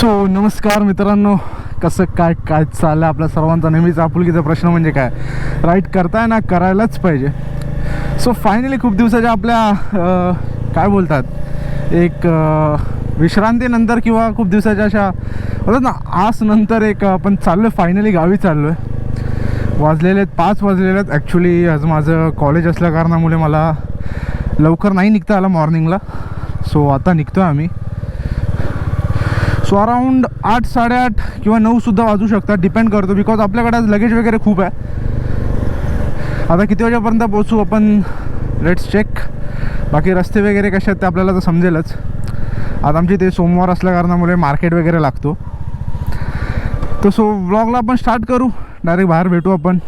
So नमस्कार मित्रांनो. कसं काय काय चाललं आपल्या सर्वांचा नेहमीच आपुलकीचा प्रश्न म्हणजे काय? राईट करताय ना करायलाच पाहिजे. सो फायनली खूप दिवसाच्या आपल्या काय बोलतात? एक विश्रांतीनंतर किंवा खूप दिवसाच्या अशा बोलतात ना आसनंतर एक आपण चाललो आहे फायनली गावी चाललो आहे वाजलेले आहेत पाच वाजलेले आहेत. ॲक्च्युली आज माझं कॉलेज असल्या कारणामुळे मला लवकर नाही निघता आलं मॉर्निंगला सो आता निघतो आहे आम्ही. सो अराऊंड आठ साडेआठ किंवा नऊसुद्धा वाजू शकतात डिपेंड करतो. बिकॉज आपल्याकडे आज लगेज वगैरे खूप आहे. आता किती वाजेपर्यंत पोचू आपण? लेट्स चेक बाकी रस्ते वगैरे कसे आहेत ते आपल्याला तर समजेलच. आता आमची ते सोमवार असल्या कारणामुळे मार्केट वगैरे लागतो. तर सो ब्लॉगला आपण स्टार्ट करू. डायरेक्ट बाहेर भेटू आपण.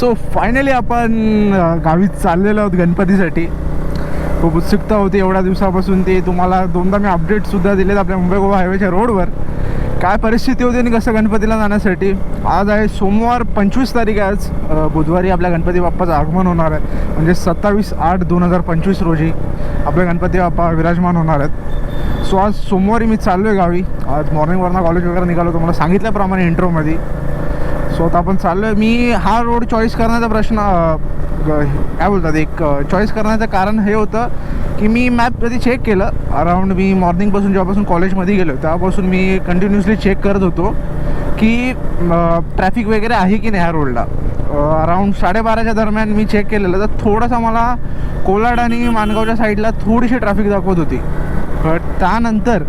सो फायनली आपण गावी चाललेलो आहोत गणपतीसाठी. खूप उत्सुकता होती एवढ्या दिवसापासून ते. तुम्हाला दोनदा मी अपडेटसुद्धा दिलेत आपल्या मुंबई गोवा हायवेच्या रोडवर काय परिस्थिती होती आणि कसं गणपतीला जाण्यासाठी? आज आहे सोमवार पंचवीस तारीख आज. बुधवारी आपल्या गणपती बाप्पाचं आगमन होणार आहे. म्हणजे सत्तावीस आठ दोन हजार पंचवीस रोजी आपले गणपती बाप्पा विराजमान होणार आहेत. सो आज सोमवारी मी चाललो आहे गावी. आज मॉर्निंगवरनं कॉलेज वगैरे निघालो तुम्हाला सांगितल्याप्रमाणे इंट्रोमध्ये सो आता आपण चाललो आहे मी हा रोड चॉईस करण्याचा प्रश्न काय बोलतात एक चॉईस करण्याचं कारण हे होतं की मी मॅप कधी चेक केलं. अराऊंड मी मॉर्निंगपासून जेव्हापासून कॉलेजमध्ये गेलो तेव्हापासून मी कंटिन्युअसली चेक करत होतो की ट्रॅफिक वगैरे आहे की नाही ह्या रोडला अराऊंड साडेबाराच्या दरम्यान मी चेक केलेलं. तर थोडासा मला कोलाड आणि माणगावच्या साईडला थोडीशी ट्रॅफिक दाखवत होती. बट त्यानंतर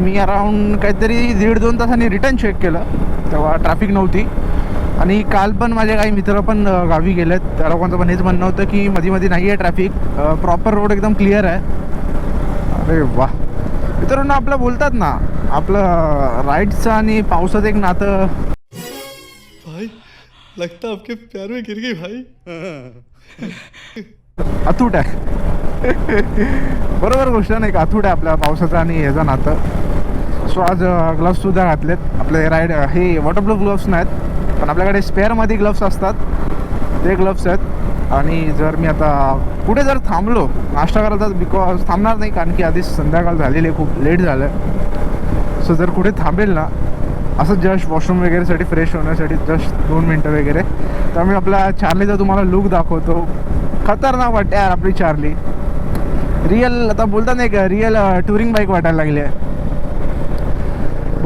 मी अराऊंड काहीतरी दीड दोन तासांनी रिटर्न चेक केलं. तेव्हा ट्रॅफिक नव्हती. आणि काल पण माझे काही मित्र पण गावी गेलेत. त्या लोकांचं पण हेच म्हणणं होतं की मध्ये मध्ये नाही आहे ट्रॅफिक प्रॉपर रोड एकदम क्लिअर आहे. अरे वा मित्रांनो आपलं बोलतात ना आपलं राईडचं आणि पावसाचं एक नातं. भाई लगता आपके प्यार में गिर गई भाई. अतूट आहे. बरोबर गोष्ट नाही का? अतूट आहे आपल्या पावसाचं आणि ह्याचं नातं. सो आज ग्लव्ससुद्धा घातलेत. आपले राईड हे वॉटरप्रूफ ग्लव्स नाहीत. पण आपल्याकडे स्पेअरमध्ये ग्लव्स असतात. ते ग्लव्स आहेत. आणि जर मी आता कुठे जर थांबलो नाश्ता करायला तर बिकॉज थांबणार नाही कारण की आधीच संध्याकाळ झालेली आहे खूप लेट झालं आहे सो जर कुठे थांबेल ना असं जस्ट वॉशरूम वगैरेसाठी फ्रेश होण्यासाठी जस्ट दोन मिनटं वगैरे तर मी आपला चार्लीचा तुम्हाला लुक दाखवतो. खतरनाक वाटते यार आपली चार्ली रिअल आता बोलतात नाही का रिअल टुरिंग बाईक वाटायला लागली आहे.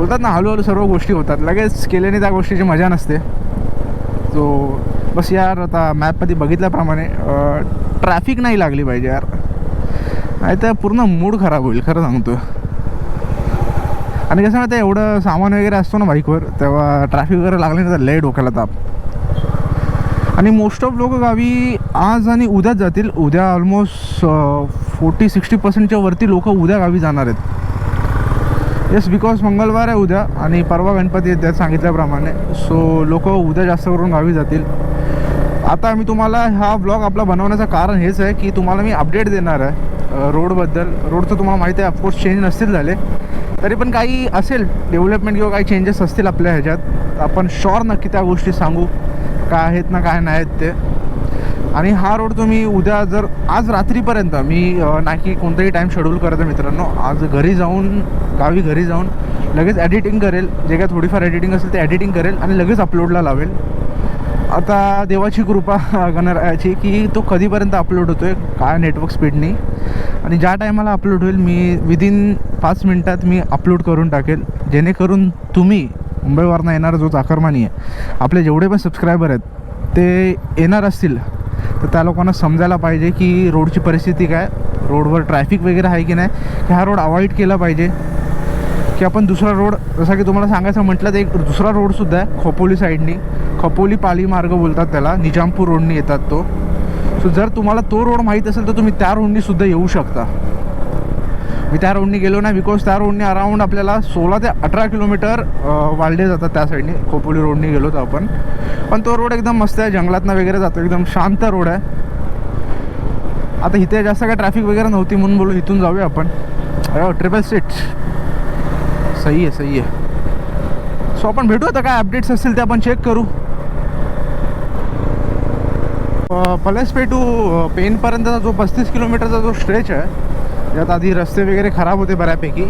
बोलतात ना हळूहळू सर्व गोष्टी होतात. लगेच केल्याने त्या गोष्टीची मजा नसते. सो बस यार आता मॅपमध्ये बघितल्याप्रमाणे ट्रॅफिक नाही लागली पाहिजे यार. नाही तर पूर्ण मूड खराब होईल खरं सांगतो. आणि कसं माहिती आहे, एवढं सामान वगैरे असतो ना बाईकवर तेव्हा ट्रॅफिक वगैरे लागले तर लय डोक्याला ताप. आणि मोस्ट ऑफ लोक गावी आज आणि उद्याच जातील. उद्या ऑलमोस्ट फोर्टी सिक्स्टी पर्सेंटच्या वरती लोक उद्या गावी जाणार आहेत. येस बिकॉज मंगळवार आहे उद्या आणि परवा गणपती आहेत त्यात सांगितल्याप्रमाणे. सो लोक उद्या जास्त करून गावी जातील. आता मी तुम्हाला हा ब्लॉग आपला बनवण्याचं कारण हेच आहे की तुम्हाला मी अपडेट देणार आहे रोडबद्दल रोडचं तुम्हाला माहिती आहे ऑफकोर्स चेंज नसतील झाले. तरी पण काही असेल डेव्हलपमेंट किंवा काही चेंजेस असतील आपल्या ह्याच्यात आपण शॉर नक्की त्या गोष्टी सांगू काय आहेत ना काय नाही आहेत ते. आणि हा रोड तुम्ही उद्या जर आज रात्रीपर्यंत मी नाही कोणताही टाईम शेड्यूल करत आहे मित्रांनो आज घरी जाऊन गावी घरी जाऊन लगेच एडिटिंग करेल. जे काय थोडीफार एडिटिंग असेल ते एडिटिंग करेल आणि लगेच अपलोडला लावेल. आता देवाची कृपा गणरायाची की तो कधीपर्यंत अपलोड होतो आहे काय नेटवर्क स्पीडनी आणि ज्या टायमाला अपलोड होईल मी विदिन पाच मिनटात मी अपलोड करून टाकेल. जेणेकरून तुम्ही मुंबईवरनं येणारा जो चाकरमानी आहे आपले जेवढे पण सबस्क्रायबर आहेत ते येणार असतील. तर त्या लोकांना समजायला पाहिजे की रोडची परिस्थिती काय रोडवर ट्रॅफिक वगैरे आहे की नाही हा रोड अवॉइड केला पाहिजे. की आपण दुसरा रोड जसा की तुम्हाला सांगायचं म्हटलं तर एक दुसरा रोडसुद्धा आहे खोपोली साईडनी. खोपोली पाली मार्ग बोलतात त्याला निजामपूर रोडनी येतात तो. सो जर तुम्हाला तो रोड माहीत असेल तर तुम्ही त्या रोडनीसुद्धा येऊ शकता. मी त्या रोडने गेलो नाही बिकॉज त्या रोडने अराऊंड आपल्याला सोळा ते अठरा किलोमीटर वाढले जातात त्या साईडने खोपोली रोडने गेलो तर आपण. पण तो रोड एकदम मस्त आहे. जंगलातनं वगैरे जातो. एकदम शांत रोड आहे. आता इथे जास्त काय ट्रॅफिक वगैरे नव्हती म्हणून बोलू इथून जाऊया आपण. ट्रिपल सीट सही आहे सही आहे. सो आपण भेटू आता. काय अपडेट्स असतील ते आपण चेक करू. पलसपे टू पेनपर्यंतचा जो पस्तीस किलोमीटरचा जो स्ट्रेच आहे ज्यात आधी रस्ते वगैरे खराब होते बऱ्यापैकी.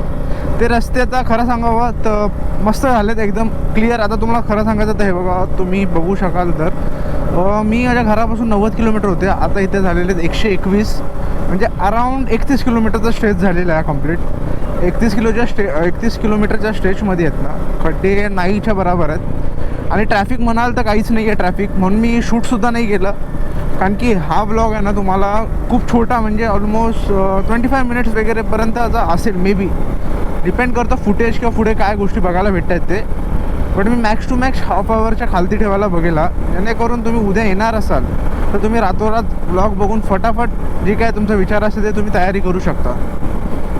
ते रस्ते आता खरं सांगावं तर मस्त झालेत एकदम क्लिअर आता तुम्हाला खरं सांगायचं तर हे बघा तुम्ही बघू शकाल तर. मी माझ्या घरापासून नव्वद किलोमीटर होते. आता इथे झालेले आहेत एकशे एकवीस. म्हणजे अराऊंड एकतीस किलोमीटरचा स्ट्रेच झालेला आहे कंप्लीट एकतीस किलोच्या स्टे एकतीस किलोमीटरच्या स्ट्रेचमध्ये आहेत ना. खड्डे नाहीच्या बरोबर आहेत. आणि ट्रॅफिक म्हणाल तर काहीच नाही आहे ट्रॅफिक म्हणून मी शूटसुद्धा नाही केलं. कारण की हा ब्लॉग आहे ना तुम्हाला खूप छोटा म्हणजे ऑलमोस्ट ट्वेंटी फाय मिनिट्स वगैरेपर्यंतचा असेल मे बी डिपेंड करतं फुटेज किंवा पुढे काय गोष्टी बघायला भेटत आहेत ते. बट मी मॅक्स टू मॅक्स हाफ आवरच्या खालती ठेवायला बघेला जेणेकरून तुम्ही उद्या येणार असाल तर तुम्ही रातोरात ब्लॉग बघून फटाफट जे काय तुमचा विचार असेल ते तुम्ही तयारी करू शकता.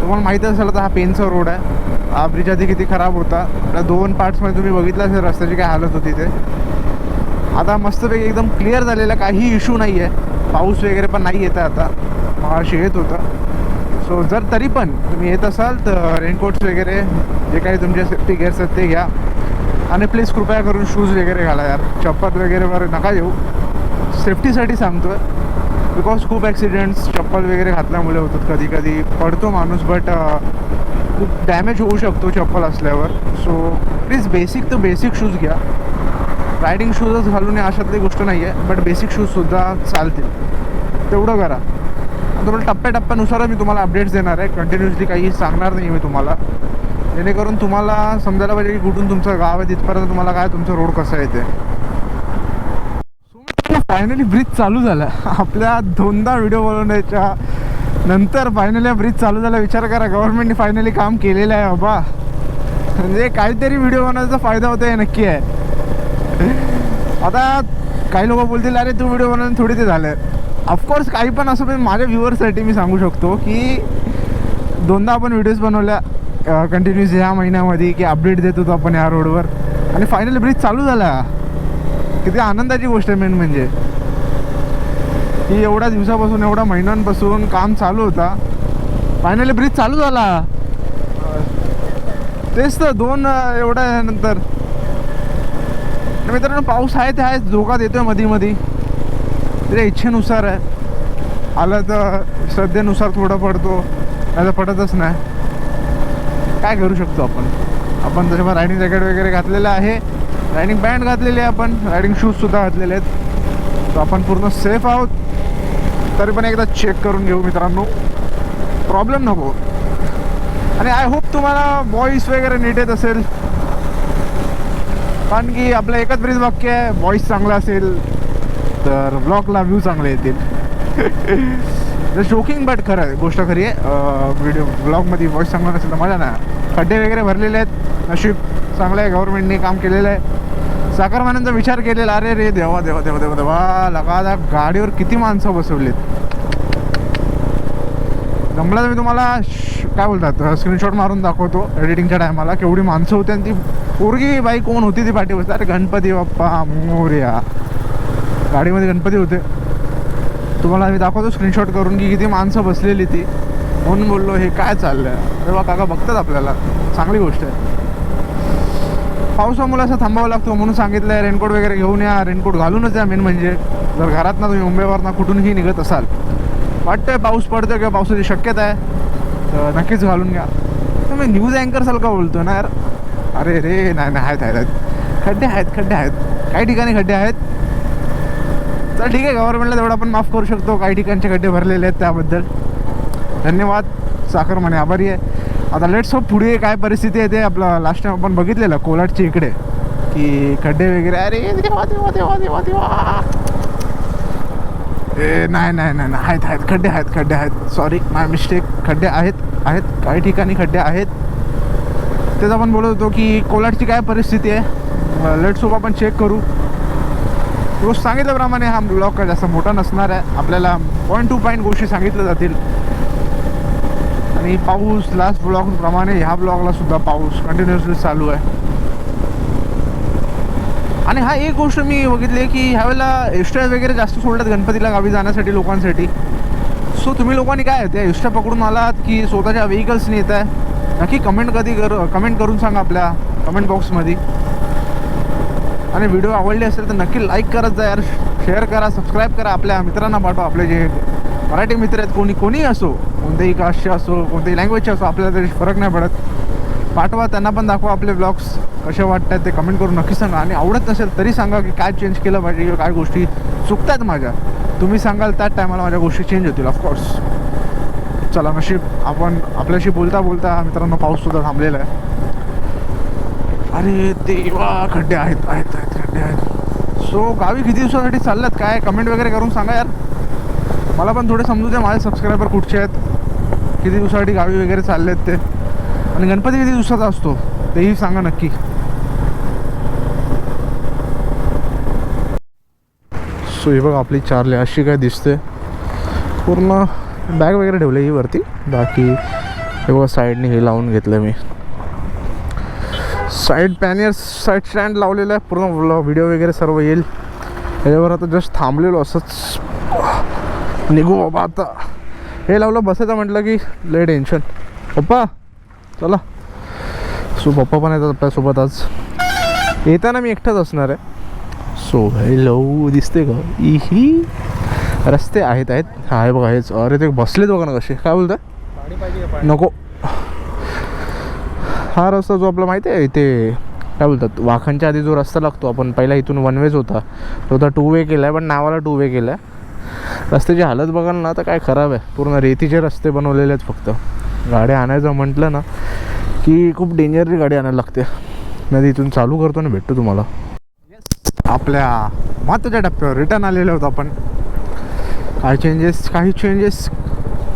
तुम्हाला माहिती असेल तर हा पेनचा रोड आहे. हा ब्रिज आधी किती खराब होता. त्या दोन पार्ट्समध्ये तुम्ही बघितलं असेल रस्त्याची काय हालत होती ते. आता मस्तपैकी एकदम क्लिअर झालेला काही इशू नाही आहे पाऊस वगैरे पण नाही येत आहे आता. महाराष्ट्र येत होतं. सो जर तरी पण तुम्ही येत असाल तर रेनकोट्स वगैरे जे काही तुमचे सेफ्टी गेअर्स आहेत ते घ्या. आणि प्लीज कृपया करून शूज वगैरे घाला यार. चप्पल वगैरेवर नका येऊ. सेफ्टीसाठी सांगतो आहे बिकॉज खूप ॲक्सिडेंट्स चप्पल वगैरे घातल्यामुळे होतात कधी कधी पडतो माणूस बट खूप डॅमेज होऊ शकतो चप्पल असल्यावर. सो प्लीज बेसिक तर बेसिक शूज घ्या. रायडिंग शूजच घालून या अशातली गोष्ट नाही आहे बट बेसिक शूजसुद्धा चालतील. तेवढं करा. तुम्हाला टप्प्याटप्प्यानुसारच मी तुम्हाला अपडेट्स देणार आहे. कंटिन्युअसली काही सांगणार नाही मी तुम्हाला. जेणेकरून तुम्हाला समजायला पाहिजे की कुठून तुमचं गाव आहे तिथपर्यंत तुम्हाला काय तुमचं रोड कसं आहे ते. फायनली ब्रिज चालू झाला. आपल्या दोनदा व्हिडिओ बनवण्याच्या नंतर फायनली हा ब्रिज चालू झाला. विचार करा गव्हर्नमेंटने फायनली काम केलेलं आहे बाबा. म्हणजे काहीतरी व्हिडिओ बनवायचा फायदा होतो हे नक्की आहे. आता काही लोक बोलतील अरे तू व्हिडिओ बनवून थोडी ते झालं. ऑफकोर्स काही पण असं पण माझ्या व्ह्युअरसाठी मी सांगू शकतो की दोनदा आपण व्हिडिओज बनवल्या कंटिन्युअस ह्या महिन्यामध्ये की अपडेट देत होतो आपण या रोडवर आणि फायनली ब्रिज चालू झाला. किती आनंदाची गोष्ट आहे मेन म्हणजे. की एवढ्या दिवसापासून एवढ्या महिन्यांपासून काम चालू होता. फायनली ब्रिज चालू झाला. तेच तर दोन एवढ्या नंतर मित्रांनो पाऊस आहे ते आहे धोका देतोय मधी मधी. त्याच्या इच्छेनुसार आहे. आलं तर श्रद्धेनुसार थोडं पडतो नाही तर पडतच नाही. काय करू शकतो आपण? आपण त्याच्यामुळे रायडिंग जॅकेट वगैरे घातलेलं आहे. रायडिंग पॅन्ट घातलेली आहे आपण. रायडिंग शूजसुद्धा घातलेले आहेत. तर आपण पूर्ण सेफ आहोत. तरी पण एकदा चेक करून घेऊ मित्रांनो. प्रॉब्लेम नको. आणि आय होप तुम्हाला वॉईस वगैरे नीट येत असेल. कारण की आपलं एकच ब्रिज वाक्य आहे व्हॉइस चांगला असेल तर ब्लॉगला व्ह्यू चांगले येतील. शोकिंग बट खरं आहे गोष्ट खरी आहे. व्हिडिओ ब्लॉगमध्ये व्हॉइस चांगला नसेल तर मजा नाही. खड्डे वगैरे भरलेले आहेत नशीब चांगलं आहे गव्हर्नमेंटने काम केलेलं आहे. साखरमान्यांचा विचार केलेला अरे रे देवा देवा देवा देवा देवा लगा गाडीवर किती माणसं बसवलीत. जमलं तर मी तुम्हाला श- काय बोलतात स्क्रीनशॉट मारून दाखवतो एडिटिंगच्या टायमाला केवढी माणसं होती आणि ती पोरगी बाई कोण होती ती पाठी बसते. अरे गणपती बाप्पा मोर्या. गाडीमध्ये गणपती होते. तुम्हाला मी दाखवतो स्क्रीनशॉट करून की किती माणसं बसलेली ती. म्हणून बोललो हे काय चाललंय? अरे बा काका बघतात आपल्याला. चांगली गोष्ट आहे. पावसामुळे असं थांबावं लागतो म्हणून सांगितलं आहे रेनकोट वगैरे घेऊन या. रेनकोट घालूनच या. मेन म्हणजे जर घरात ना तुम्ही मुंबईवरनं कुठूनही निघत असाल वाटतंय पाऊस पडतो किंवा पावसाची शक्यता आहे तर नक्कीच घालून घ्या. मी न्यूज अँकर सारखा बोलतो ना यार. अरे रे नाही नाही आहेत आहेत खड्डे आहेत खड्डे आहेत. काही ठिकाणी खड्डे आहेत. तर ठीक आहे गव्हर्नमेंटला तेवढं आपण माफ करू शकतो. काही ठिकाणचे खड्डे भरलेले आहेत त्याबद्दल. धन्यवाद. साखर म्हणे आभारी आहे. आता लेट्स होप पुढे काय परिस्थिती आहे ते आपलं लास्ट टाइम आपण बघितलेलं. कोलाटच्या इकडे. की खड्डे वगैरे. अरे देवा देवा देवा देवा देवा. ए नाही नाही नाही नाही. आहेत आहेत. खड्डे आहेत खड्डे आहेत. सॉरी माय मिस्टेक खड्डे आहेत आहेत. काही ठिकाणी खड्डे आहेत. तेच आपण बोलत होतो की कोलाटची काय परिस्थिती आहे? लेट सोप आपण चेक करू. रोज सांगितल्याप्रमाणे हा ब्लॉक काय जास्त मोठा नसणार आहे. आपल्याला पॉईंट टू पॉईंट गोष्टी सांगितल्या जातील. आणि पाऊस लास्ट ब्लॉगप्रमाणे ह्या ब्लॉगला सुद्धा पाऊस कंटिन्युअसली चालू आहे. आणि हा एक गोष्ट मी बघितली आहे की ह्यावेळेला एक्स्ट्रा वगैरे जास्त सोडतात गणपतीला गावी जाण्यासाठी लोकांसाठी. सो तुम्ही लोकांनी काय त्या एक्स्ट्रा पकडून आलात की स्वतःच्या व्हेकल्सनी येत आहे नक्की कमेंट कधी कर कमेंट करून सांगा आपल्या कमेंट बॉक्समध्ये आणि व्हिडिओ आवडले असेल तर नक्की लाईक करत जा यार. शेअर करा सबस्क्राईब करा आपल्या मित्रांना पाठवा. आपले जे मराठी मित्र आहेत कोणी कोणीही असो कोणत्याही कास्टचे असो कोणत्याही लँग्वेजचे असो आपल्याला तरी फरक नाही पडत. पाठवा त्यांना पण दाखवा आपले ब्लॉग्स कसे वाटतात ते कमेंट करून नक्की सांगा. आणि आवडत नसेल तरी सांगा की काय चेंज केलं पाहिजे किंवा काय गोष्टी चुकतात माझ्या. तुम्ही सांगाल त्याच टायमाला माझ्या गोष्टी चेंज होतील ऑफकोर्स चला नशीब आपण आपल्याशी बोलता बोलता मित्रांनो पाऊससुद्धा थांबलेला आहे. अरे देवा खड्डे आहेत आहेत आहेत खड्डे आहेत. सो गावी किती दिवसासाठी चाललात? काय कमेंट वगैरे करून सांगा यार. मला पण थोडे समजू द्या माझे सबस्क्रायबर कुठचे आहेत. किती दिवसासाठी गावी वगैरे चालले आहेत ते. आणि गणपती किती दिवसाचा असतो? तेही सांगा नक्की. सो हे बघ आपली चारली अशी काय दिसते पूर्ण बॅग वगैरे ठेवली ही वरती. बाकी हे बघा साईडने हे लावून घेतलं मी. साईड पॅनियर साईड स्टँड लावलेला आहे. पूर्ण व्हिडिओ वगैरे सर्व येईल. याच्यावर आता जस्ट थांबलेलो असंच. निघू बाबा आता. हे लावलं बसायचं म्हटलं की लय टेन्शन पप्पा चला. सो पप्पा पण येतात आपल्यासोबत आज. येताना मी एकटाच असणार आहे. सो हॅलो दिसते का? इही रस्ते आहेत आहेत. हा आहे बघा हेच. अरे ते बसलेत बघा ना कसे. काय बोलतात नको. हा रस्ता जो आपला माहिती आहे इथे काय बोलतात? वाखांच्या आधी जो रस्ता लागतो आपण पहिला इथून वन वेज होता. तो आता टू वे केला आहे पण नावाला टू वे केला आहे रस्त्याची हालत बघाल ना तर काय खराब आहे. पूर्ण रेतीचे रस्ते बनवलेले आहेत फक्त. गाड्या आणायचं म्हटलं ना की खूप डेंजरची गाडी आणायला लागते. मी इथून चालू करतो ना भेटतो तुम्हाला. आपल्या महत्त्वाच्या टप्प्यावर रिटर्न आलेलो होतो आपण. काही चेंजेस काही चेंजेस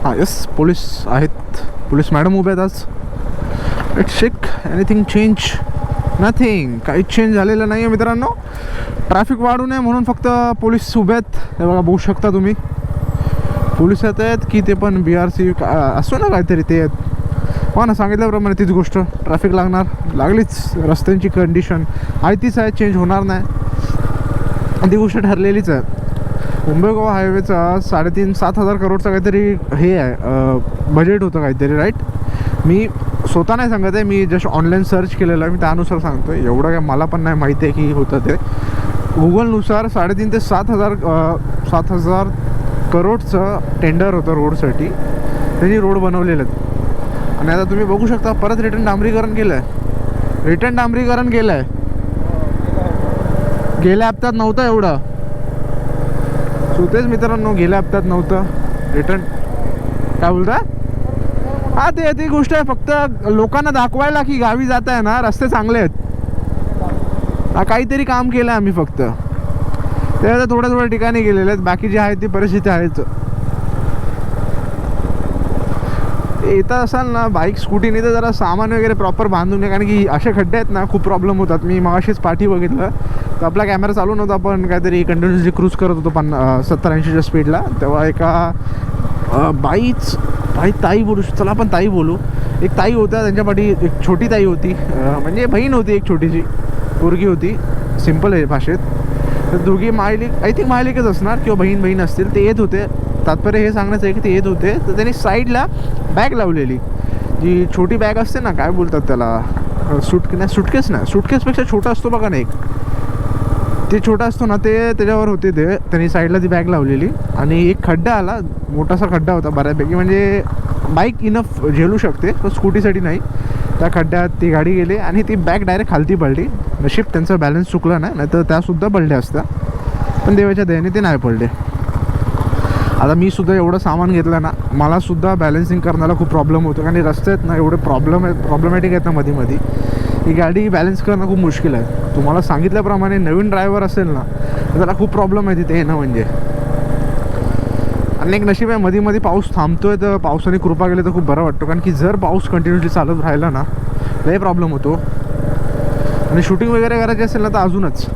हां यस पोलीस आहेत. पोलीस मॅडम उभे आहेत आज. It shake anything change nothing काही चेंज झालेलं नाही आहे मित्रांनो. ट्रॅफिक वाढू नये म्हणून फक्त पोलीस उभे आहेत. हे बघा बघू शकता तुम्ही. पोलीस येत आहेत की ते पण बी आर सी असो ना काहीतरी ते आहेत हो ना सांगितल्याप्रमाणे तीच गोष्ट. ट्रॅफिक लागणार. लागलीच रस्त्यांची कंडिशन आहे तीच आहे चेंज होणार नाही. आणि ती गोष्ट ठरलेलीच आहे. मुंबई गोवा हायवेचा साडेतीन सात हजार करोडचा काहीतरी हे आहे बजेट होतं काहीतरी राईट मी स्वतः नाही सांगत आहे मी जस्ट ऑनलाईन सर्च केलेलं आहे मी त्यानुसार सांगतो आहे एवढं काय मला पण नाही माहिती आहे की होतं ते. गुगलनुसार साडेतीन ते सात हजार सात हजार करोडचं टेंडर होतं रोडसाठी त्यांनी रोड बनवलेले आहेत. आणि आता तुम्ही बघू शकता परत रिटर्न डांबरीकरण केलं आहे रिटर्न डांबरीकरण केलं आहे गेल्या हप्त्यात नव्हतं एवढं. सो तेच मित्रांनो गेल्या हप्त्यात नव्हतं. रिटर्न काय बोलता? हा ते ती गोष्ट आहे फक्त लोकांना दाखवायला की गावी जात आहे ना रस्ते चांगले आहेत. हा काहीतरी काम केलं आहे आम्ही फक्त. ते आता थोड्या थोड्या ठिकाणी गेलेले आहेत बाकी जे आहे ती परिस्थिती आहेच येता असाल ना बाईक स्कूटीने तर जरा सामान वगैरे प्रॉपर बांधून नये कारण की असे खड्डे आहेत ना खूप प्रॉब्लेम होतात. मी मगाशीच पाठी बघितलं. आपला कॅमेरा चालू नव्हता आपण काहीतरी कंटिन्युअसली क्रूज करत होतो पन्ना सत्तर ऐंशीच्या स्पीडला तेव्हा एका बाईच बाई ताई बोलू चला आपण ताई बोलू. एक ताई होत्या त्यांच्या पाठी एक छोटी ताई होती. म्हणजे बहीण होती एक छोटीशी. पोरगी होती. सिंपल आहे भाषेत. तर दोघी मायलिक आय थिंक मायलिकच असणार किंवा बहीण बहीण असतील. ते येत होते. तात्पर्य हे सांगण्याचं आहे की ते येत होते. तर त्यांनी साईडला बॅग लावलेली. जी छोटी बॅग असते ना काय बोलतात त्याला? सुट नाही सुटकेस नाही. सुटकेसपेक्षा छोटा असतो बघा ना एक. ते छोटा असतो ना ते त्याच्यावर होते ते. त्यांनी साईडला ती बॅग लावलेली. आणि एक खड्डा आला मोठासा खड्डा होता बऱ्यापैकी. म्हणजे बाईक इनफ झेलू शकते पण स्कूटीसाठी नाही. त्या खड्ड्यात ती गाडी गेली आणि ती बॅग डायरेक्ट खालती पडली. नशीब त्यांचा बॅलन्स चुकला नाही नाहीतर त्यासुद्धा पडल्या असत्या. पण देवाच्या दयाने ते नाही पडले. आता मी सुद्धा एवढं सामान घेतलं ना मलासुद्धा बॅलन्सिंग करण्याला खूप प्रॉब्लेम होतो. कारण रस्ते आहेत ना एवढे प्रॉब्लेम आहेत प्रॉब्लेमॅटिक आहेत ना मध्ये मध्ये ही गाडी बॅलन्स करणं खूप मुश्किल आहे. तुम्हाला सांगितल्याप्रमाणे नवीन ड्रायव्हर असेल ना तर त्याला खूप प्रॉब्लेम आहे तिथे येणं म्हणजे. आणि एक नशीब आहे मध्ये मध्ये पाऊस थांबतोय तर पावसाने कृपा केली तर खूप बरं वाटतो. कारण की जर पाऊस कंटिन्युअसली चालत राहिला ना लय प्रॉब्लेम होतो. आणि शूटिंग वगैरे करायची असेल ना तर अजूनच.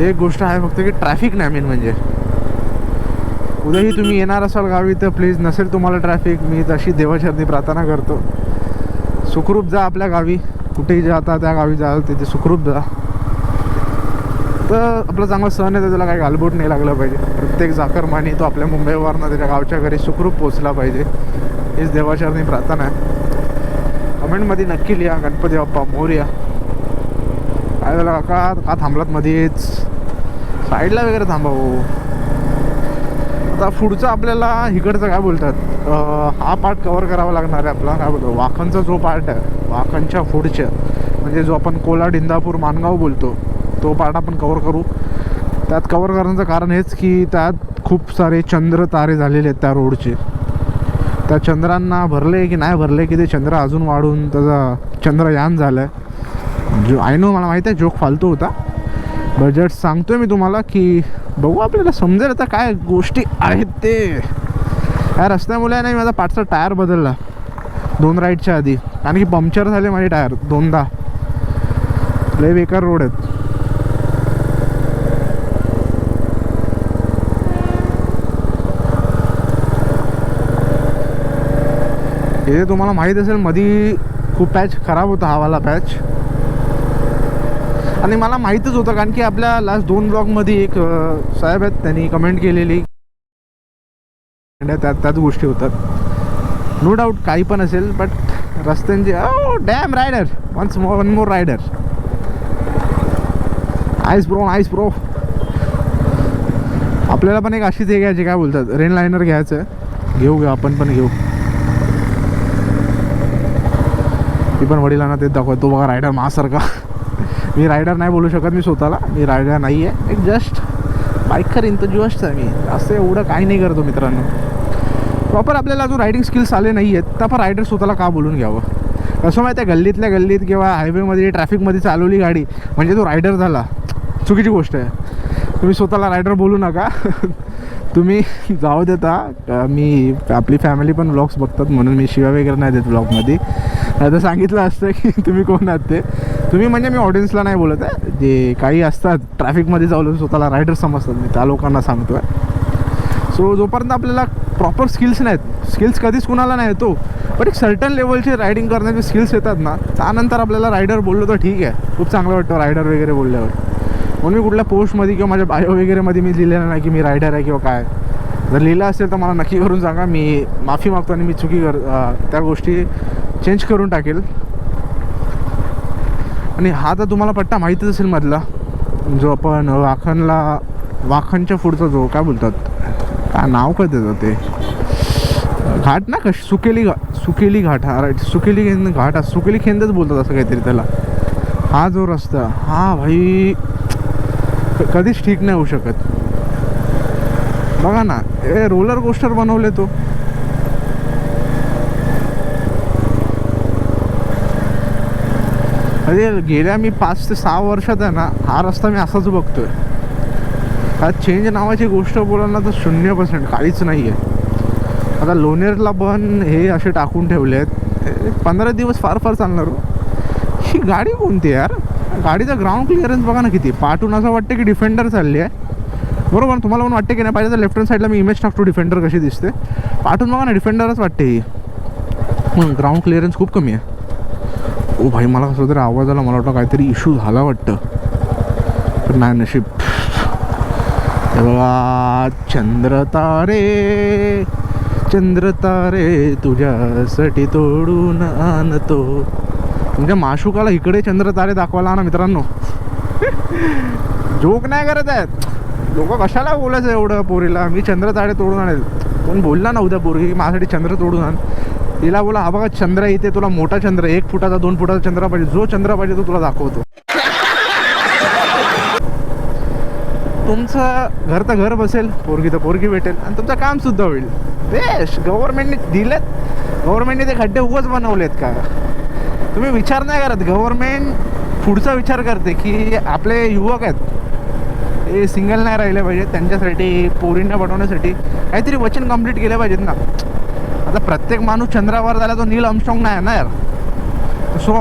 एक गोष्ट आहे फक्त की ट्रॅफिक नाही मेन म्हणजे. उद्याही तुम्ही येणार असाल गावी तर प्लीज नसेल तुम्हाला ट्रॅफिक मी तशी देवाचरणी प्रार्थना करतो. सुखरूप जा आपल्या गावी. कुठेही जाता त्या गावी जाल तिथे सुखरूप जा. तर आपला चांगला सण आहे तर त्याला काही गालबोट नाही लागलं पाहिजे. प्रत्येक जाकरमानी तो आपल्या मुंबईवरनं त्याच्या गावच्या घरी सुखरूप पोचला पाहिजे. हीच देवाचरणी प्रार्थना आहे. कमेंटमध्ये नक्की लिहा गणपती बाप्पा मोर्या काय झालं का का थांबलात मध्येच साईडला वगैरे थांबा हो. आता पुढचं आपल्याला इकडचं काय बोलतात? हा पार्ट कवर करावा लागणार आहे आपला. काय बोलतो? वाखनचा जो पार्ट आहे वाखनच्या पुढच्या म्हणजे जो आपण कोलाड इंदापूर मानगाव बोलतो तो पार्ट आपण कवर करू. त्यात कवर करण्याचं कारण हेच की त्यात खूप सारे चंद्र तारे झालेले आहेत त्या रोडचे त्या चंद्रांना भरले की नाही भरले की ते चंद्र अजून वाढून त्याचा चंद्रयान झालं आहे जो आय नो मला माहीत आहे जोक फालतू होता. बजेट सांगतोय मी तुम्हाला की बघू आपल्याला समजेल आता काय गोष्टी आहेत ते. या रस्त्यामुळे नाही माझा पाठचा टायर बदलला. दोन राईडच्या आधी. कारण की पंक्चर झाले माझे टायर दोनदा. लय बेकार रोड आहेत. हे तुम्हाला माहीत असेल मधी खूप पॅच खराब होता हा वाला पॅच. आणि मला माहीतच होतं कारण की आपल्या लास्ट दोन ब्लॉगमध्ये एक साहेब आहेत त्यांनी कमेंट केलेली. त्यात त्याच गोष्टी होतात. नो डाऊट काही पण असेल बट रस्त्यांचे ओ damn rider once one more rider Ace Pro Ace Pro आपल्याला पण एक अशीच हे घ्यायची काय बोलतात? रेन लायनर घ्यायचं घेऊ घेऊ आपण पण घेऊ. ती पण वडिलांना तेच दाखवतो तो बघा रायडर मासारखा मी रायडर नाही बोलू शकत मी स्वतःला. मी रायडर नाही आहे एक जस्ट बाईकर इंतजुअस्ट आहे मी. असं एवढं काही नाही करतो मित्रांनो. प्रॉपर आपल्याला अजून रायडिंग स्किल्स आले नाही आहेत तर आपण रायडर स्वतःला का बोलून घ्यावं? कसं माहिती आहे गल्लीतल्या गल्लीत किंवा हायवेमध्ये ट्रॅफिकमध्ये चालवली गाडी म्हणजे तो रायडर झाला. चुकीची गोष्ट आहे. तुम्ही स्वतःला रायडर बोलू नका. तुम्ही जाऊ देता मी आपली फॅमिली पण ब्लॉग्स बघतात म्हणून मी शिवा वगैरे नाही देत ब्लॉगमध्ये आता सांगितलं असतं की तुम्ही कोण आहात ते. तुम्ही म्हणजे मी ऑडियन्सला नाही बोलत आहे. जे काही असतात ट्रॅफिकमध्ये जाऊन स्वतःला रायडर समजतात. मी त्या लोकांना सांगतो आहे सो जोपर्यंत आपल्याला प्रॉपर स्किल्स नाहीत स्किल्स कधीच कुणाला नाही येतो पण एक सर्टन लेवलचे रायडिंग करण्याचे स्किल्स येतात ना त्यानंतर आपल्याला रायडर बोललो तर ठीक आहे. खूप चांगलं वाटतं रायडर वगैरे बोलल्यावर. म्हणून मी कुठल्या पोस्टमध्ये किंवा माझ्या बायो वगैरेमध्ये मी लिहिलेलं नाही की मी रायडर आहे किंवा काय. जर लिहिलं असेल तर मला नक्की करून सांगा. मी माफी मागतो आणि मी चुकी कर त्या गोष्टी चेंज करून टाकेल. आणि हा तर तुम्हाला पट्टा माहीतच असेल मधला जो आपण वाखनला वाखनच्या पुढचा जो काय बोलतात? काय नाव काय त्याचं ते? घाट ना कश? सुकेली घा सुकेली घाट हा राईट सुकेली खेंद घाट हा सुकेली खेंदच बोलतात असं काहीतरी त्याला. हा जो रस्ता हा भाई कधीच ठीक नाही होऊ शकत. बघा ना ए रोलर कोस्टर बनवले तो. म्हणजे गेल्या मी पाच ते सहा वर्षात आहे ना हा रस्ता मी असाच बघतोय. हा चेंज नावाची गोष्ट बोलायला ना तर शून्य पर्सेंट काहीच नाही आहे आता लोणेरला पण हे असे टाकून ठेवले आहेत पंधरा दिवस फार फार चालणार हो. ही. गाडी कोणती यार? गाडीचा ग्राउंड क्लिअरन्स बघा ना किती. पाठून असं वाटतं की डिफेंडर चालली आहे. बरोबर तुम्हाला पण वाटते की नाही पाहिजे तर लेफ्ट हँड साईडला मी इमेज टाकतो डिफेंडर कशी दिसते. पाठून बघा ना डिफेंडरच वाटते ही. ग्राउंड क्लिअरन्स खूप कमी आहे. ओ भाई मला कसं तरी आवाज आला मला वाटतं काहीतरी इश्यू झाला वाटतं. पण नाही नशीब. हे बघा चंद्र तारे चंद्र तारे तुझ्यासाठी तोडून आणतो. तुमच्या माशुकाला इकडे चंद्र तारे दाखवायला ना मित्रांनो. जोक नाही करत आहेत. लोक कशाला बोलायचं एवढं पोरीला? मी चंद्र तारे तोडून आणेल. कोण बोलला ना उद्या पोरी माझ्यासाठी चंद्र तोडून आण. तिला बोला हा बघा चंद्र इथे तुला मोठा चंद्र एक फुटाचा दोन फुटाचा चंद्र पाहिजे. जो चंद्र पाहिजे तो तुला दाखवतो. तुमचं घर तर घर बसेल पोरगी तर पोरगी भेटेल आणि तुमचं काम सुद्धा होईल. बेश गव्हर्नमेंटने दिलेत. गव्हर्नमेंटने ते खड्डे उगाच बनवलेत का? तुम्ही विचार नाही करत. गव्हर्नमेंट पुढचा विचार करते की आपले युवक आहेत हे सिंगल नाही राहिले पाहिजेत. त्यांच्यासाठी पोरींना बनवण्यासाठी काहीतरी वचन कंप्लीट केले पाहिजेत ना. आता प्रत्येक माणूस चंद्रावर झाला तो नील अमस्ट्रॉंग नाही आहे ना यार. सो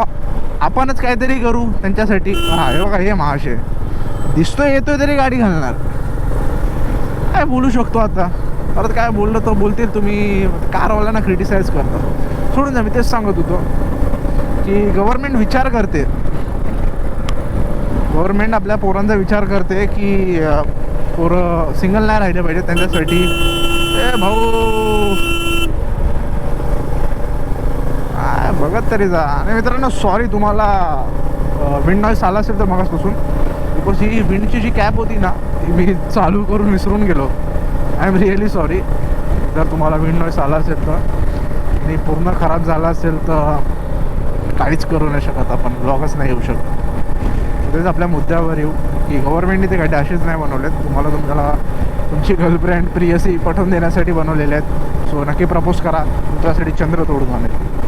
आपणच काहीतरी करू त्यांच्यासाठी. हा हे बघा हे महाशय. दिसतोय येतोय तरी गाडी घालणार. काय बोलू शकतो आता? परत काय बोललं तर बोलतील तुम्ही. कारवाल्यांना क्रिटिसाइज करता सोडून जा मी तेच सांगत होतो. की गव्हर्नमेंट विचार करते. गव्हर्नमेंट आपल्या पोरांचा विचार करते की पोरं सिंगल नाही राहिले पाहिजे त्यांच्यासाठी. ए भाऊ काय बघत तरी जा. आणि मित्रांनो सॉरी तुम्हाला विंड नॉईस आला असेल तर मगासपासून. बिकॉज ही विंडची जी कॅप होती ना ती मी चालू करून विसरून गेलो. आय एम रिअली सॉरी जर तुम्हाला विंड नॉईस आला असेल तर आणि पूर्ण खराब झाला असेल तर काहीच करू नाही शकत आपण. ब्लॉगच नाही येऊ शकत. तेच आपल्या मुद्द्यावर येऊ. की गव्हर्नमेंटने ते गाडी असेच नाही बनवलेत. तुम्हाला तुमच्याला तुमची गर्लफ्रेंड प्रियसी पठवून देण्यासाठी बनवलेले आहेत. सो नक्की प्रपोज करा. तुमच्यासाठी चंद्र तोडून आणेल.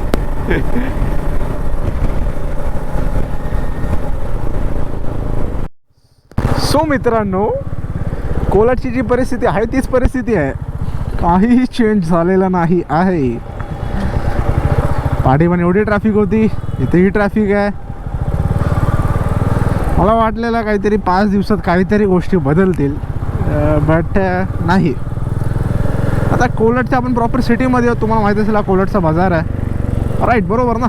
सो मित्रांनो कोलाची जी परिस्थिती आहे तीच परिस्थिती आहे. काहीही चेंज झालेला नाही आहे. पाठी एवढी ट्रॅफिक होती इथेही ट्रॅफिक आहे. मला वाटलेलं काहीतरी पाच दिवसात काहीतरी गोष्टी बदलतील बट नाही. आता कोलटच्या आपण प्रॉपर सिटीमध्ये आहोत तुम्हाला माहिती असेल हा कोलटचा बाजार आहे. राईट बरोबर ना?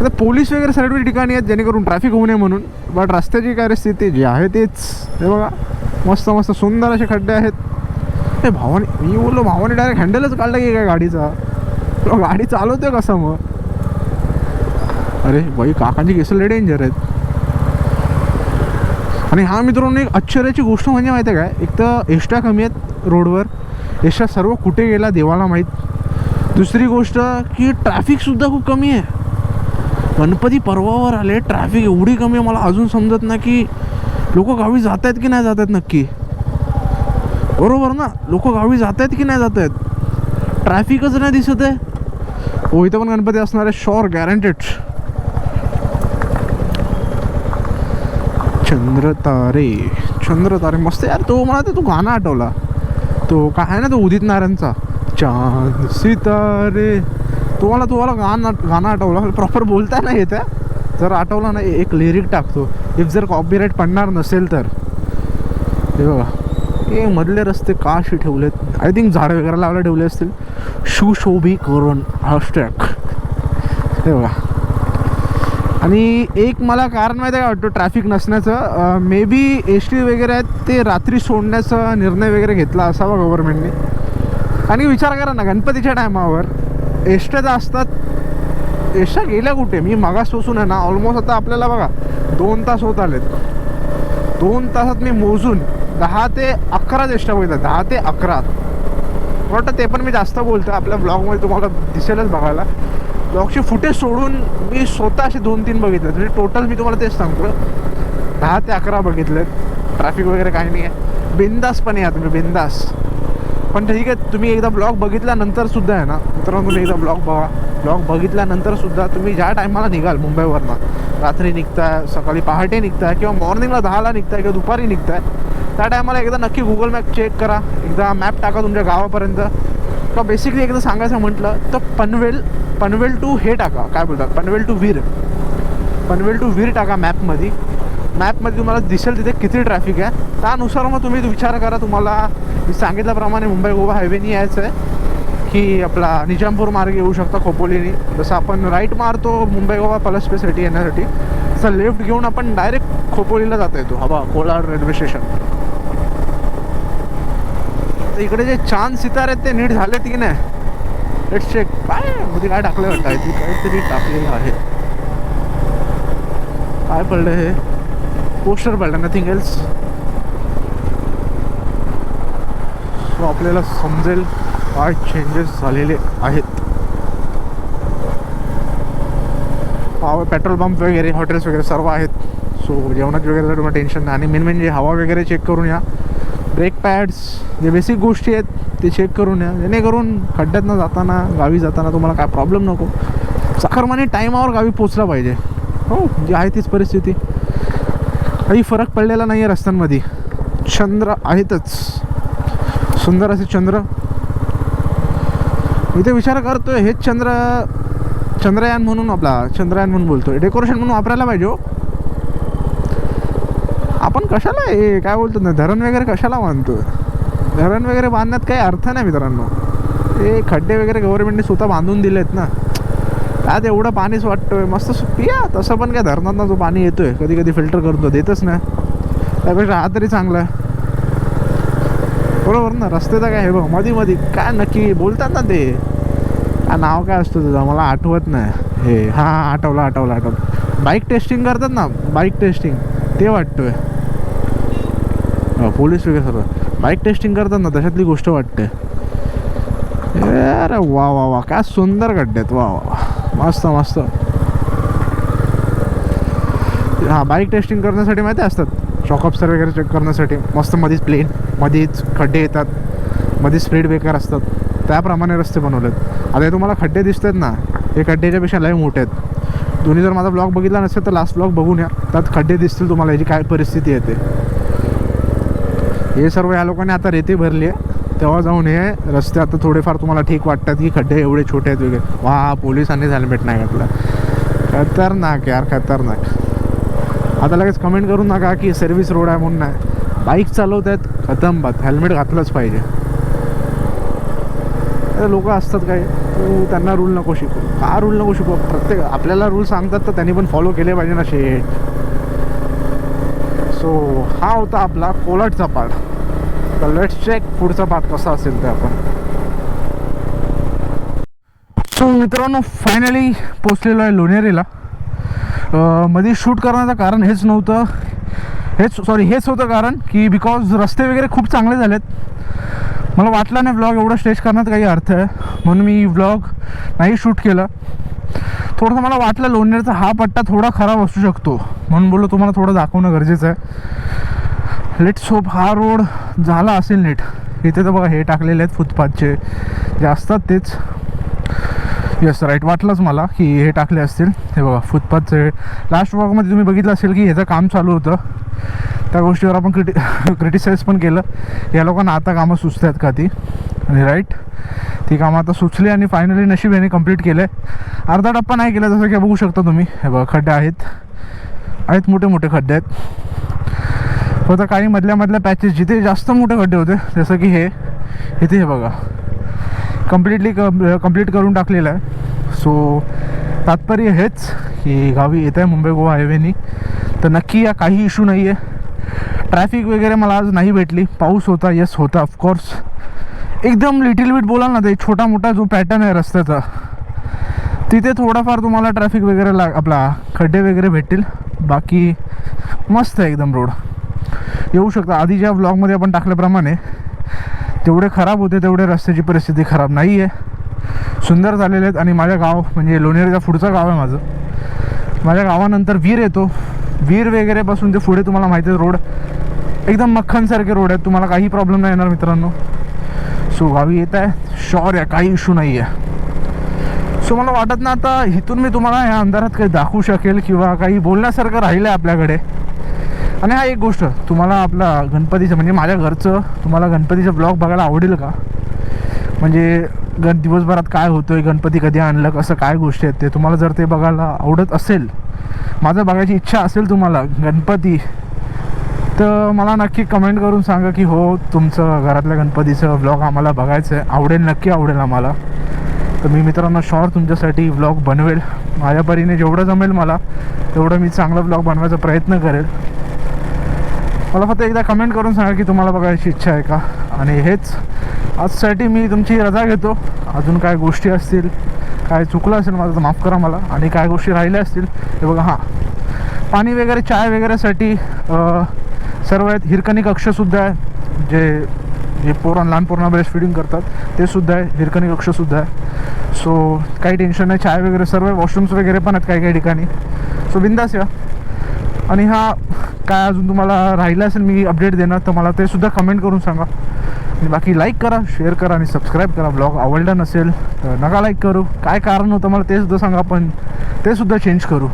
आता पोलीस वगैरे सर्व ठिकाणी आहेत जेणेकरून ट्रॅफिक होऊ नये म्हणून. बट रस्त्याची काय स्थिती जी आहे तेच. हे बघा मस्त मस्त सुंदर असे खड्डे आहेत. हे भावाने मी बोललो भावाने डायरेक्ट हँडलच काढला की काय गाडीचा? तो गाडी चालवतोय कसं मग? अरे बाई काकांची केस लय डेंजर आहेत. आणि हा मित्रांनो एक आश्चर्याची गोष्ट म्हणजे माहिती आहे काय? एक तर एष्ट्या कमी आहेत रोडवर. एष्ट्या सर्व कुठे गेला देवाला माहीत. दुसरी गोष्ट की ट्रॅफिकसुद्धा खूप कमी आहे. गणपती पर्वावर आले ट्रॅफिक एवढी कमी आहे मला अजून समजत नाही की लोक गावी जात आहेत की नाही जात आहेत नक्की. बरोबर ना? लोक गावी जात आहेत की नाही जात आहेत? ट्रॅफिकच नाही दिसत आहे. हो इथं पण गणपती असणार आहे शॉर गॅरंटेड चंद्र तारे चंद्र तारे. मस्त यार तो मला ते तो गाणं आठवला. तो काय आहे ना तो उदित नारायणचा? चांद सितारे. तुम्हाला तुम्हाला गाणं गाणं आठवलं? प्रॉपर बोलता नाही येत जर आठवलं ना एक लिरिक टाकतो. इफ जर कॉपीराईट पडणार नसेल तर. हे बघा. हे मधले रस्ते काशी ठेवलेत? आय थिंक झाडं वगैरे लावले ठेवले असतील. सुशोभीकरण हॅशटॅग हे बघा. आणि एक मला कारण माहिती आहे का वाटतं? ट्रॅफिक नसण्याचं. मे बी एस टी वगैरे आहेत ते रात्री सोडण्याचा निर्णय वगैरे घेतला असावा गव्हर्नमेंटने आणि विचार करा ना गणपतीच्या टायमावर एष्ट्या ज्या असतात एष्ट्या गेल्या कुठे? मी मागासपासून आहे ना ऑलमोस्ट आता आपल्याला बघा दोन तास होत आलेत. दोन तासात मी मोजून दहा ते अकरा एसट्या बघितल्या दहा ते अकरा. वाटतं ते पण मी जास्त बोलतो आपल्या ब्लॉगमध्ये तुम्हाला दिसेलच बघायला. ब्लॉगचे फुटेज सोडून मी स्वतः असे दोन तीन बघितले म्हणजे टोटल मी तुम्हाला तेच सांगतो. दहा ते अकरा बघितलेत ट्रॅफिक वगैरे काही नाही आहे बिंदासपणे या तुम्ही बिंदास. पण ठीक आहे तुम्ही एकदा ब्लॉग बघितल्यानंतर सुद्धा आहे ना मित्रांनो तुम्ही एकदा ब्लॉग बघा. ब्लॉग बघितल्यानंतर सुद्धा तुम्ही ज्या टायमाला निघाल मुंबईवरनं रात्री निघताय सकाळी पहाटे निघताय किंवा मॉर्निंगला दहाला निघताय किंवा दुपारी निघताय त्या टायमाला एकदा नक्की गुगल मॅप चेक करा. एकदा मॅप टाका तुमच्या गावापर्यंत. किंवा बेसिकली एकदा सांगायचं म्हटलं तर पनवेल पनवेल टू हे टाका. काय बोलतात? पनवेल टू वीर. पनवेल टू वीर टाका मॅपमध्ये मॅपमध्ये तुम्हाला दिसेल तिथे किती ट्रॅफिक आहे. त्यानुसार मग तुम्ही विचार करा तुम्हाला. मी सांगितल्याप्रमाणे मुंबई गोवा हायवेनी यायचं आहे की आपला निजामपूर मार्ग येऊ शकता खोपोलीनी. जसं आपण राईट मारतो मुंबई गोवा पलसपेसाठी येण्यासाठी. तसं लेफ्ट घेऊन आपण डायरेक्ट खोपोलीला जाता येतो. हवा कोलाड रेल्वे स्टेशन तर इकडे जे चांद सितारे आहेत ते नीट झालेत की नाही? लेट्स चेक काय मध्ये काय टाकलं वाटतं ती काहीतरी टाकलेलं आहे. काय पडलं हे? पोस्टर पडलं नथिंग एल्स सो आपल्याला समजेल काय चेंजेस झालेले आहेत. पेट्रोल पंप वगैरे हॉटेल्स वगैरे सर्व आहेत. सो जेवणात वगैरे तुम्हाला टेन्शन नाही. आणि मेन म्हणजे हवा वगैरे चेक करून या. ब्रेक पॅड्स जे बेसिक गोष्टी आहेत ते चेक करून या. जेणेकरून खड्ड्यातनं जाताना गावी जाताना तुम्हाला काय प्रॉब्लेम नको. साखरमाने टाईमावर गावी पोचला पाहिजे. हो जी आहे तीच परिस्थिती. काही फरक पडलेला नाही आहे रस्त्यांमध्ये. चंद्र आहेतच. सुंदर असे चंद्र. मी ते विचार करतोय हेच चंद्र चंद्रयान म्हणून आपला चंद्रयान म्हणून बोलतोय. डेकोरेशन म्हणून वापरायला पाहिजे हो. आपण कशाला हे काय बोलतो ना धरण वगैरे कशाला बांधतो धरण वगैरे बांधण्यात काही अर्थ नाही मित्रांनो. हे खड्डे वगैरे गव्हर्नमेंटने स्वतः बांधून दिलेत ना. आज एवढं पाणीच वाटतोय. मस्त सु- पिया तसं पण काय धरणात जो पाणी येतोय कधी कधी फिल्टर करतो देतच नाही. त्यापेक्षा हा तरी चांगला आहे. बरोबर ना रस्ते तर काय हे बघ मधी मधी काय नक्की बोलतात ना ते. हा नाव काय असतं तुझं? मला आठवत नाही. हे हां हां आठवलं आठवलं आठवलं. बाईक टेस्टिंग करतात ना बाईक टेस्टिंग ते वाटतोय. हो, पोलीस वगैरे सर्व. बाईक टेस्टिंग करतात ना तशातली गोष्ट वाटते. अरे वा वा वा काय सुंदर खड्डे आहेत वा वा. मस्त मस्त. हां बाईक टेस्टिंग करण्यासाठी माहिती असतात. शॉकअप्सर वगैरे चेक करण्यासाठी. मस्त मध्येच प्लेन मध्येच खड्डे येतात. मध्ये स्पीड ब्रेकर असतात. त्याप्रमाणे रस्ते बनवलेत. आता हे तुम्हाला खड्डे दिसत आहेत ना हे खड्डेच्यापेक्षा लय मोठे आहेत. तुम्ही जर माझा ब्लॉग बघितला नसेल तर लास्ट ब्लॉग बघून या. त्यात खड्डे दिसतील तुम्हाला याची काय परिस्थिती येते हे सर्व या लोकांनी आता रेती भरली आहे. तेव्हा जाऊन हे रस्ते आता थोडेफार तुम्हाला ठीक वाटतात की खड्डे एवढे छोटे आहेत वगैरे. वा पोलिसांनी हेल्मेट नाही घातलं खतरनाक यार खतरनाक. आता लगेच कमेंट करू नका की सर्व्हिस रोड आहे म्हणून नाही. बाईक चालवत आहेत खतम बात. हेल्मेट घातलंच पाहिजे. लोक असतात काय? तू त्यांना रूल नको शिकू. का रूल नको शिकू? प्रत्येक आपल्याला रूल सांगतात तर त्यांनी पण फॉलो केले पाहिजे ना शेट सो हा होता आपला कोलाटचा पार्ट आता लेट्स चेक पुढचा भाग कसा असेल ते आपण. सो मित्रांनो फायनली पोचलेलो आहे लोणेरीला. मध्ये शूट करण्याचं कारण हेच नव्हतं. हेच सॉरी हेच होतं कारण की बिकॉज रस्ते वगैरे खूप चांगले झालेत. मला वाटलं नाही व्लॉग एवढं स्टेज करण्यात काही अर्थ आहे. म्हणून मी व्लॉग नाही शूट केलं. थोडंसं मला वाटलं लोणेरचा हा पट्टा थोडा खराब असू शकतो. म्हणून बोललो तुम्हाला थोडं दाखवणं गरजेचं आहे. लेट सोप हा रोड झाला असेल नीट. इथे तर बघा हे टाकलेले आहेत फुटपाथचे. जे असतात तेच. येस राईट वाटलंच मला की हे टाकले असतील. हे बघा फुटपाथचे. लास्ट वॉकमध्ये तुम्ही बघितलं असेल की ह्याचं काम चालू होतं. त्या गोष्टीवर आपण क्रिटि क्रिटिसाईज पण केलं. या लोकांना आता कामं सुचत आहेत का ती? आणि राईट ती कामं आता सुचली आणि फायनली नशीब याने कंप्लीट केलं आहे अर्धा टप्पा नाही केला जसं की बघू शकता तुम्ही. हे बघा खड्डे आहेत. आहेत मोठे मोठे खड्डे आहेत. फक्त काही मधल्या मधल्या पॅचेस जिथे जास्त मोठे खड्डे होते जसं की हे इथे हे बघा. कम्प्लिटली कंप्लीट करून टाकलेलं आहे. सो तात्पर्य हेच की गावी येत आहे मुंबई गोवा हायवेनी तर नक्की या काही इशू नाही आहे ट्रॅफिक वगैरे मला आज नाही भेटली. पाऊस होता येस होता ऑफकोर्स एकदम लिटिल बिट बोलाल ना ते छोटा मोठा जो पॅटर्न आहे रस्त्याचा तिथे थोडाफार तुम्हाला ट्रॅफिक वगैरे लाग आपला खड्डे वगैरे भेटतील. बाकी मस्त आहे एकदम रोड येऊ शकता. आधीच्या ब्लॉगमध्ये आपण टाकल्याप्रमाणे तेवढे खराब होते तेवढे रस्त्याची परिस्थिती खराब नाही आहे सुंदर झालेले आहेत आणि माझ्या गाव म्हणजे लोणेरचा पुढचं गाव आहे माझं. माझ्या गावानंतर वीर येतो. वीर वगैरेपासून ते पुढे तुम्हाला माहिती आहे रोड एकदम मक्खनसारखे रोड आहेत. तुम्हाला काही प्रॉब्लेम नाही येणार मित्रांनो. सो गावी येत आहे. शॉर आहे काही इशू नाही आहे सो मला वाटत ना आता इथून मी तुम्हाला या अंधारात काही दाखवू शकेल किंवा काही बोलण्यासारखं राहिलं आहे आपल्याकडे. आणि हा एक गोष्ट तुम्हाला आपला गणपतीचं म्हणजे माझ्या घरचं तुम्हाला गणपतीचं ब्लॉग बघायला आवडेल का? म्हणजे गण दिवसभरात काय होतं आहे गणपती कधी आणलं कसं काय गोष्टी आहेत ते तुम्हाला जर ते बघायला आवडत असेल माझं बघायची इच्छा असेल तुम्हाला गणपती तर मला नक्की कमेंट करून सांगा की हो तुमचं घरातल्या गणपतीचं ब्लॉग आम्हाला बघायचं आहे. आवडेल नक्की आवडेल आम्हाला. तर मी मित्रांनो शॉर तुमच्यासाठी ब्लॉग बनवेल. माझ्या परीने जेवढं जमेल मला तेवढं मी चांगला ब्लॉग बनवायचा प्रयत्न करेल. मला फक्त एकदा कमेंट करून सांगा की तुम्हाला बघायची इच्छा आहे का? आणि हेच आजसाठी मी तुमची रजा घेतो. अजून काय गोष्टी असतील काय चुकलं असेल माझं तर माफ करा मला. आणि काय गोष्टी राहिल्या असतील हे बघा हां. पाणी वगैरे चाय वगैरेसाठी सर्व आहेत. हिरकणी कक्षसुद्धा आहे. जे जे पोरां लहान पोरांना ब्रेस्ट फिडिंग करतात ते सुद्धा आहे. हिरकणी कक्षसुद्धा आहे. सो काही टेन्शन नाही. चाय वगैरे सर्व वॉशरूम्स वगैरे पण आहेत काही काही ठिकाणी. सो बिंदास या. आणि हा काय अजून तुम्हाला राहिलं असेल मी अपडेट देणार तर मला ते सुद्धा कमेंट करून सांगा. आणि बाकी लाईक करा शेअर करा आणि सबस्क्राईब करा. ब्लॉग आवडला नसेल तर नका लाईक करू. काय कारण होतं मला ते सुद्धा सांगा आपण ते सुद्धा चेंज करू.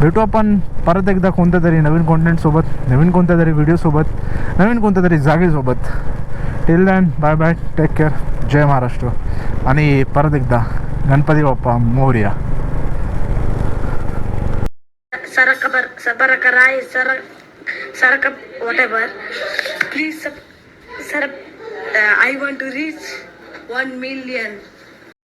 भेटू आपण परत एकदा कोणत्या तरी नवीन कॉन्टेंटसोबत नवीन कोणत्या तरी व्हिडिओसोबत नवीन कोणत्या तरी जागेसोबत till then bye bye take care जय महाराष्ट्र. आणि परत एकदा Ganpati Bappa Morya. Sarakabar, Sabarakarai, Sarak, Sarakap, whatever. Please, sub, uh, I want to reach 1 million